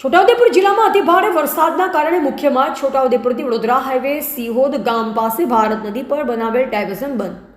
છોટાઉદેપુર જિલ્લામાં અતિ વરસાદના કારણે મુખ્ય માર્ગ છોટાઉદેપુરથી વડોદરા હાઈવે, સિહોદ ગામ પાસે ભારત નદી પર બનાવેલ ડાયવર્ઝન બંધ.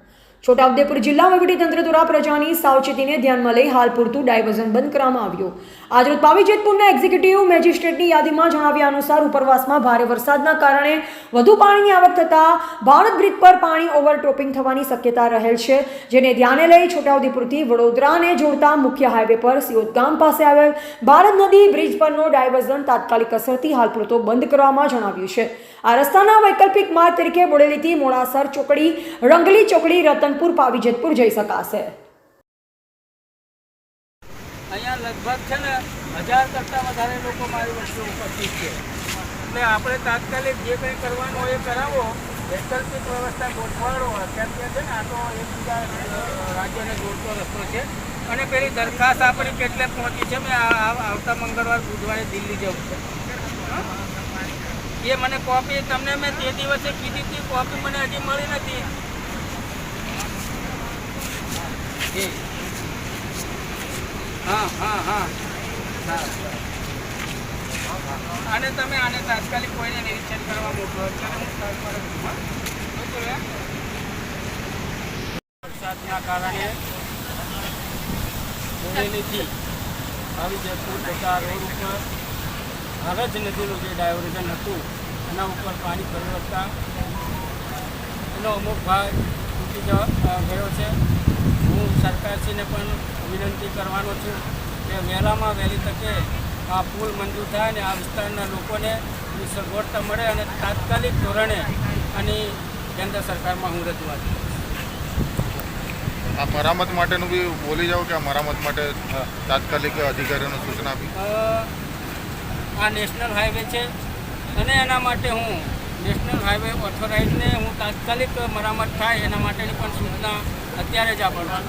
છોટાઉદેપુર જિલ્લા વહીવટીતંત્ર દ્વારા પ્રજાની સાવચેતીને ધ્યાનમાં લઈ હાલ પૂરતું ડાયવર્ઝન બંધ કરવામાં આવ્યું. આજરોજ પાવી જેતપુરના એક્ઝિક્યુટિવ મેજિસ્ટ્રેટની યાદીમાં જણાવ્યા અનુસાર ઉપરવાસમાં ભારે વરસાદના કારણે વધુ પાણીની આવક થતાં ભારત બ્રિજ પર પાણી ઓવરટ્રોપિંગ થવાની શક્યતા રહેલ છે, જેને ધ્યાને લઈ છોટાઉદેપુરથી વડોદરાને જોડતા મુખ્ય હાઈવે પર સિયોદ ગામ પાસે આવેલ ભારત નદી બ્રિજ પરનો ડાયવર્ઝન તાત્કાલિક અસરથી હાલ પૂરતો બંધ કરવામાં જણાવ્યું છે. આ રસ્તાના વૈકલ્પિક માર્ગ તરીકે બોડેલીથી મોડાસર ચોકડી, રંગલી ચોકડી રતનપુર પાવીજેતપુર જઈ શકાશે. અહીંયા લગભગ છે ને, હજાર કરતાં વધારે લોકો મારી વસ્તુ ઉપસ્થિત છે. એટલે આપણે તાત્કાલિક જે કંઈ કરવાનું હોય એ કરાવો. વૈકલ્પિક વ્યવસ્થા ગોઠવાડો અત્યારે કે છે ને, આ તો એકબીજા રાજ્યોને જોડતો રસ્તો છે. અને પેલી દરખાસ્ત આપણી કેટલે પહોંચી છે મેં આવતા મંગળવાર, બુધવારે દિલ્હી જવું છે? એ મને કોપી તમને મેં તે દિવસે કીધી હતી કોપી મને હજી મળી નથી. એ હા હા હા અને તમે આને તાત્કાલિક કોઈને નિરીક્ષણ કરવા મોકલો. અત્યારે હું? વરસાદના કારણે બોડેલીથી આવી જતું જતા રોડ ઉપર હરજ નદીનું જે ડાયવર્ઝન હતું, એના ઉપર પાણી ફરી વળતા એનો અમુક ભાગ તૂટી ગયો છે. સરકારશ્રીને પણ વિનંતી કરવાનો છું કે વહેલામાં વહેલી તકે આ પુલ મંજૂર થાય અને આ વિસ્તારના લોકોને સગવડતા મળે અને તાત્કાલિક ધોરણે આની કેન્દ્ર સરકારમાં હું રજૂઆત આ મરામત માટેનું બી બોલી જાઓ કે આ મરામત માટે તાત્કાલિક અધિકારીઓને સૂચના આપી? આ નેશનલ હાઈવે છે અને એના માટે હું નેશનલ હાઈવે ઓથોરાઇઝને હું તાત્કાલિક મરામત થાય એના માટેની પણ સૂચના અત્યારે જ આપવાનું